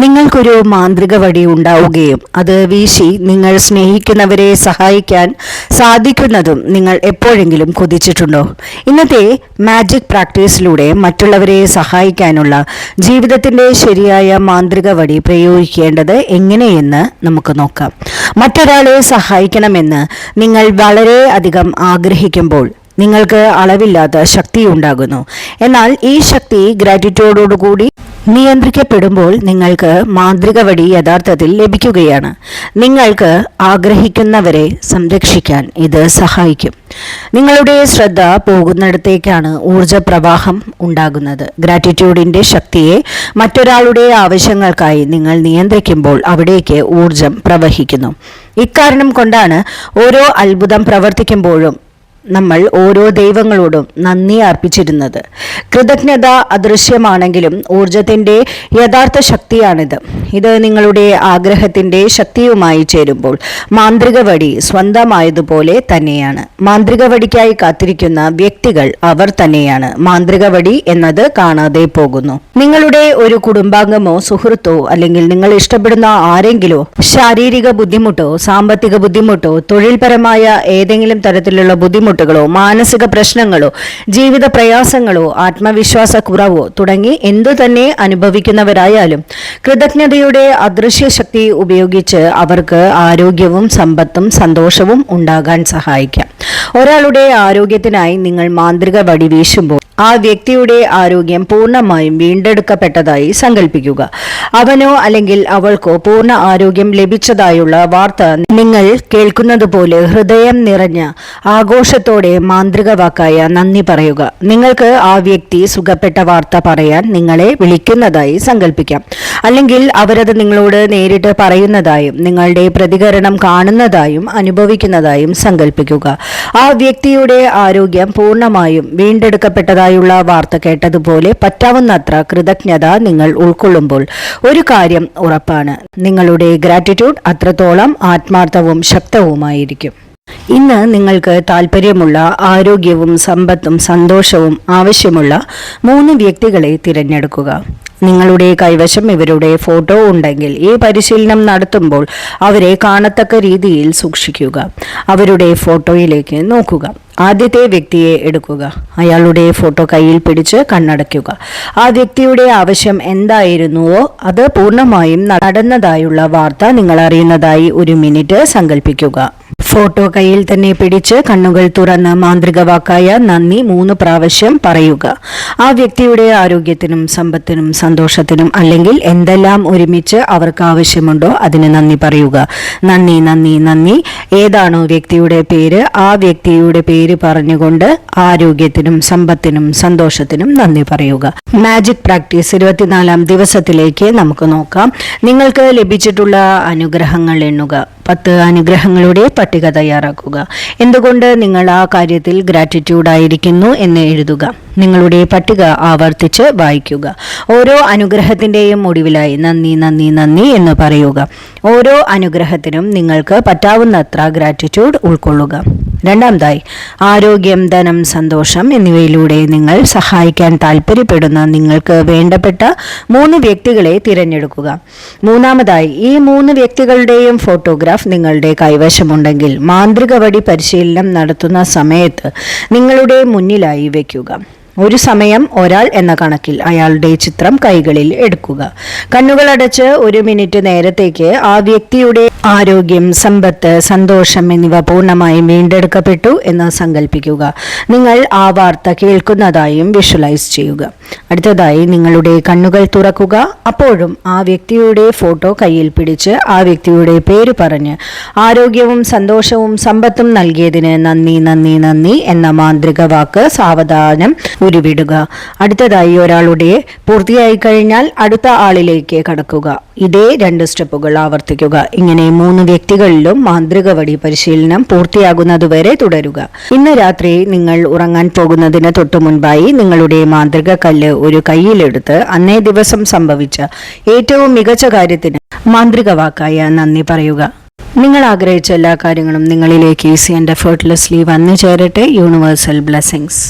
നിങ്ങൾക്കൊരു മാന്ത്രിക വടി ഉണ്ടാവുകയും അത് വീശി നിങ്ങൾ സ്നേഹിക്കുന്നവരെ സഹായിക്കാൻ സാധിക്കുന്നതും നിങ്ങൾ എപ്പോഴെങ്കിലും കൊതിച്ചിട്ടുണ്ടോ? ഇന്നത്തെ മാജിക് പ്രാക്ടീസിലൂടെ മറ്റുള്ളവരെ സഹായിക്കാനുള്ള ജീവിതത്തിന്റെ ശരിയായ മാന്ത്രിക വടി പ്രയോഗിക്കേണ്ടത് എങ്ങനെയെന്ന് നമുക്ക് നോക്കാം. മറ്റൊരാളെ സഹായിക്കണമെന്ന് നിങ്ങൾ വളരെ അധികം ആഗ്രഹിക്കുമ്പോൾ നിങ്ങൾക്ക് അളവില്ലാത്ത ശക്തി ഉണ്ടാകുന്നു. എന്നാൽ ഈ ശക്തി ഗ്രാറ്റിറ്റ്യൂഡോടുകൂടി നിയന്ത്രിക്കപ്പെടുമ്പോൾ നിങ്ങൾക്ക് മാന്ത്രിക വടി യഥാർത്ഥത്തിൽ ലഭിക്കുകയാണ്. നിങ്ങൾക്ക് ആഗ്രഹിക്കുന്നവരെ സംരക്ഷിക്കാൻ ഇത് സഹായിക്കും. നിങ്ങളുടെ ശ്രദ്ധ പോകുന്നിടത്തേക്കാണ് ഊർജ പ്രവാഹം ഉണ്ടാകുന്നത്. ഗ്രാറ്റിറ്റ്യൂഡിന്റെ ശക്തിയെ മറ്റൊരാളുടെ ആവശ്യങ്ങൾക്കായി നിങ്ങൾ നിയന്ത്രിക്കുമ്പോൾ അവിടേക്ക് ഊർജം പ്രവഹിക്കുന്നു. ഇക്കാരണം കൊണ്ടാണ് ഓരോ അത്ഭുതം പ്രവർത്തിക്കുമ്പോഴും നമ്മൾ ഓരോ ദൈവങ്ങളോടും നന്ദി അർപ്പിച്ചിരുന്നത്. കൃതജ്ഞത അദൃശ്യമാണെങ്കിലും ഊർജത്തിന്റെ യഥാർത്ഥ ശക്തിയാണിത്. ഇത് നിങ്ങളുടെ ആഗ്രഹത്തിന്റെ ശക്തിയുമായി ചേരുമ്പോൾ മാന്ത്രിക വടി സ്വന്തമായതുപോലെ തന്നെയാണ്. മാന്ത്രിക വടിക്കായി കാത്തിരിക്കുന്ന വ്യക്തികൾ അവർ തന്നെയാണ്. മാന്ത്രിക വടി എന്നത് കാണാതെ പോകുന്നു. നിങ്ങളുടെ ഒരു കുടുംബാംഗമോ സുഹൃത്തോ അല്ലെങ്കിൽ നിങ്ങൾ ഇഷ്ടപ്പെടുന്ന ആരെങ്കിലോ ശാരീരിക ബുദ്ധിമുട്ടോ സാമ്പത്തിക ബുദ്ധിമുട്ടോ തൊഴിൽപരമായ ഏതെങ്കിലും തരത്തിലുള്ള ബുദ്ധിമുട്ടോ ബുദ്ധിമുട്ടുകളോ മാനസിക പ്രശ്നങ്ങളോ ജീവിത പ്രയാസങ്ങളോ ആത്മവിശ്വാസ കുറവോ തുടങ്ങി എന്തു തന്നെ അനുഭവിക്കുന്നവരായാലും കൃതജ്ഞതയുടെ അദൃശ്യ ശക്തി ഉപയോഗിച്ച് അവർക്ക് ആരോഗ്യവും സമ്പത്തും സന്തോഷവും ഉണ്ടാകാൻ സഹായിക്കാം. ഒരാളുടെ ആരോഗ്യത്തിനായി നിങ്ങൾ മാന്ത്രിക വടി വീശുമ്പോൾ ആ വ്യക്തിയുടെ ആരോഗ്യം പൂർണമായും വീണ്ടെടുക്കപ്പെട്ടതായി സങ്കല്പിക്കുക അവനോ അല്ലെങ്കിൽ അവൾക്കോ പൂർണ ആരോഗ്യം ലഭിച്ചതായുള്ള വാർത്ത നിങ്ങൾ കേൾക്കുന്നത് പോലെ ഹൃദയം നിറഞ്ഞ ആഘോഷത്തോടെ മാന്ത്രിക വാക്കായ നന്ദി പറയുക. നിങ്ങൾക്ക് ആ വ്യക്തി സുഖപ്പെട്ട വാർത്ത പറയാൻ നിങ്ങളെ വിളിക്കുന്നതായി സങ്കല്പിക്കാം അല്ലെങ്കിൽ അവരത് നിങ്ങളോട് നേരിട്ട് പറയുന്നതായും നിങ്ങളുടെ പ്രതികരണം കാണുന്നതായും അനുഭവിക്കുന്നതായും സങ്കല്പിക്കുക ആ വ്യക്തിയുടെ ആരോഗ്യം പൂർണമായും വീണ്ടെടുക്കപ്പെട്ടതായുള്ള വാർത്ത കേട്ടതുപോലെ പറ്റാവുന്നത്ര കൃതജ്ഞത നിങ്ങൾ ഉൾക്കൊള്ളുമ്പോൾ ഒരു കാര്യം ഉറപ്പാണ്. നിങ്ങളുടെ ഗ്രാറ്റിറ്റ്യൂഡ് അത്രത്തോളം ആത്മാർത്ഥവും ശക്തവുമായിരിക്കും. ഇന്ന് നിങ്ങൾക്ക് താല്പര്യമുള്ള ആരോഗ്യവും സമ്പത്തും സന്തോഷവും ആവശ്യമുള്ള മൂന്ന് വ്യക്തികളെ തിരഞ്ഞെടുക്കുക. നിങ്ങളുടെ കൈവശം ഇവരുടെ ഫോട്ടോ ഉണ്ടെങ്കിൽ ഈ പരിശീലനം നടത്തുമ്പോൾ അവരെ കാണത്തക്ക രീതിയിൽ സൂക്ഷിക്കുക. അവരുടെ ഫോട്ടോയിലേക്ക് നോക്കുക. ആദ്യത്തെ വ്യക്തിയെ എടുക്കുക. അയാളുടെ ഫോട്ടോ കയ്യിൽ പിടിച്ച് കണ്ണടയ്ക്കുക. ആ വ്യക്തിയുടെ ആവശ്യം എന്തായിരുന്നുവോ അത് പൂർണമായും നടന്നതായുള്ള വാർത്ത നിങ്ങൾ അറിയുന്നതായി ഒരു മിനിറ്റ് സങ്കല്പിക്കുക ഫോട്ടോ കയ്യിൽ തന്നെ പിടിച്ച് കണ്ണുകൾ തുറന്ന് മാന്ത്രിക വാക്കായ നന്ദി മൂന്ന് പ്രാവശ്യം പറയുക. ആ വ്യക്തിയുടെ ആരോഗ്യത്തിനും സമ്പത്തിനും സന്തോഷത്തിനും അല്ലെങ്കിൽ എന്തെല്ലാം ഒരുമിച്ച് അവർക്ക് ആവശ്യമുണ്ടോ അതിന് നന്ദി പറയുക. നന്ദി നന്ദി നന്ദി. ഏതാണോ വ്യക്തിയുടെ പേര് ആ വ്യക്തിയുടെ പേര് പറഞ്ഞുകൊണ്ട് ആരോഗ്യത്തിനും സമ്പത്തിനും സന്തോഷത്തിനും നന്ദി പറയുക. മാജിക് പ്രാക്ടീസ് ഇരുപത്തിനാലാം ദിവസത്തിലേക്ക് നമുക്ക് നോക്കാം. നിങ്ങൾക്ക് ലഭിച്ചിട്ടുള്ള അനുഗ്രഹങ്ങൾ എണ്ണുക. പത്ത് അനുഗ്രഹങ്ങളുടെ പട്ടിക തയ്യാറാക്കുക. എന്തുകൊണ്ട് നിങ്ങൾ ആ കാര്യത്തിൽ ഗ്രാറ്റിറ്റ്യൂഡ് ആയിരിക്കുന്നു എന്ന് എഴുതുക. നിങ്ങളുടെ പട്ടിക ആവർത്തിച്ച് വായിക്കുക. ഓരോ അനുഗ്രഹത്തിന്റെയും ഒടുവിലായി നന്ദി നന്ദി നന്ദി എന്ന് പറയുക. ഓരോ അനുഗ്രഹത്തിനും നിങ്ങൾക്ക് പറ്റാവുന്നത്ര ഗ്രാറ്റിറ്റ്യൂഡ് ഉൾക്കൊള്ളുക. രണ്ടാമതായി ആരോഗ്യം ധനം സന്തോഷം എന്നിവയിലൂടെ നിങ്ങൾ സഹായിക്കാൻ താല്പര്യപ്പെടുന്ന നിങ്ങൾക്ക് വേണ്ടപ്പെട്ട മൂന്ന് വ്യക്തികളെ തിരഞ്ഞെടുക്കുക. മൂന്നാമതായി ഈ മൂന്ന് വ്യക്തികളുടെയും ഫോട്ടോഗ്രാഫ് നിങ്ങളുടെ കൈവശമുണ്ടെങ്കിൽ മാന്ത്രിക വടി പരിശീലനം നടത്തുന്ന സമയത്ത് നിങ്ങളുടെ മുന്നിലായി വയ്ക്കുക ഒരു സമയം ഒരാൾ എന്ന കണക്കിൽ അയാളുടെ ചിത്രം കൈകളിൽ എടുക്കുക. കണ്ണുകൾ അടച്ച് ഒരു മിനിറ്റ് നേരത്തേക്ക് ആ വ്യക്തിയുടെ ആരോഗ്യം സമ്പത്ത് സന്തോഷം എന്നിവ പൂർണമായും വീണ്ടെടുക്കപ്പെട്ടു എന്ന് സങ്കല്പിക്കുക നിങ്ങൾ ആ വാർത്ത കേൾക്കുന്നതായും വിഷ്വലൈസ് ചെയ്യുക. അടുത്തതായി നിങ്ങളുടെ കണ്ണുകൾ തുറക്കുക. അപ്പോഴും ആ വ്യക്തിയുടെ ഫോട്ടോ കയ്യിൽ പിടിച്ച് ആ വ്യക്തിയുടെ പേര് പറഞ്ഞ് ആരോഗ്യവും സന്തോഷവും സമ്പത്തും നൽകിയതിന് നന്ദി നന്ദി നന്ദി എന്ന മാന്ത്രിക വാക്ക് സാവധാനം ഉരുവിടുക. അടുത്തതായി ഒരാളുടെ പൂർത്തിയായി കഴിഞ്ഞാൽ അടുത്ത ആളിലേക്ക് കടക്കുക. ഇതേ രണ്ട് സ്റ്റെപ്പുകൾ ആവർത്തിക്കുക. ഇങ്ങനെ മൂന്ന് വ്യക്തികളിലും മാന്ത്രിക വടി പരിശീലനം പൂർത്തിയാകുന്നതുവരെ തുടരുക. ഇന്ന് രാത്രി നിങ്ങൾ ഉറങ്ങാൻ പോകുന്നതിന് തൊട്ടു മുൻപായി നിങ്ങളുടെ മാന്ത്രിക കല്ല് ഒരു കയ്യിലെടുത്ത് അന്നേ ദിവസം സംഭവിച്ച ഏറ്റവും മികച്ച കാര്യത്തിന് മാന്ത്രിക വാക്കായ നന്ദി പറയുക. നിങ്ങൾ ആഗ്രഹിച്ച എല്ലാ കാര്യങ്ങളും നിങ്ങളിലേക്ക് ഈസി ആൻഡ് എഫേർട്ട്ലെസ്ലി വന്നു ചേരട്ടെ. Universal blessings.